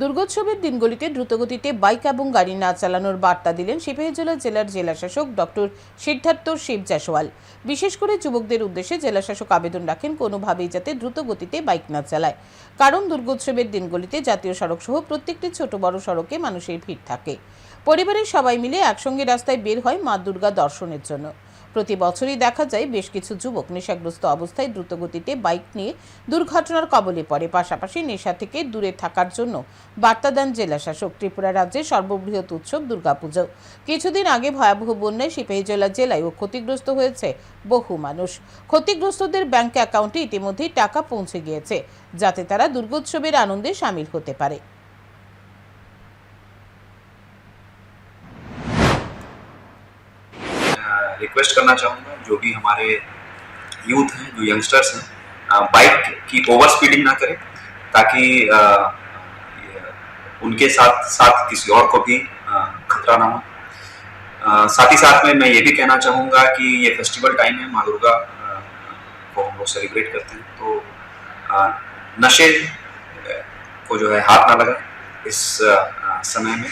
দুর্গোৎসবের দিনগুলিতে দ্রুতগতিতে বাইক এবং গাড়ি না চালানোর বার্তা দিলেন সিপাহীজলা জেলার জেলাশাসক ডক্টর সিদ্ধার্থ শিব জাসওয়াল। বিশেষ করে যুবকদের উদ্দেশ্যে জেলাশাসক আবেদন রাখেন কোনোভাবেই যাতে দ্রুত গতিতে বাইক না চালায়। কারণ দুর্গোৎসবের দিনগুলিতে জাতীয় সড়ক সহ প্রত্যেকটি ছোট বড় সড়কে মানুষের ভিড় থাকে। পরিবারের সবাই মিলে একসঙ্গে রাস্তায় বের হয় মা দুর্গা দর্শনের জন্য। প্রতি বছরই দেখা যায় বেশ কিছু যুবক নেশাগ্রস্ত অবস্থায় দ্রুতগতিতে বাইক নিয়ে দুর্ঘটনার কবলে পড়ে। পাশাপাশি নেশা থেকে দূরে থাকার জন্য বার্তা দেন জেলা শাসক ত্রিপুরা রাজ্যের সর্ববৃহৎ উৎসব দুর্গাপুজো। কিছুদিন আগে ভয়াবহ বন্যায় সিপাহীজলা জেলায় ও ক্ষতিগ্রস্ত হয়েছে বহু মানুষ। ক্ষতিগ্রস্তদের ব্যাংক অ্যাকাউন্টে ইতিমধ্যেই টাকা পৌঁছে গিয়েছে, যাতে তারা দুর্গোৎসবের আনন্দে সামিল হতে পারে। रिक्वेस्ट करना चाहूँगा, जो भी हमारे यूथ हैं, जो यंगस्टर्स हैं बाइक की ओवर स्पीडिंग ना करें, ताकि उनके साथ साथ किसी और को भी खतरा ना हो। साथ ही साथ में मैं ये भी कहना चाहूँगा कि ये फेस्टिवल टाइम है माँ दुर्गा को हम लोग सेलिब्रेट करते हैं। तो नशे को जो है हाथ ना लगा इस समय में।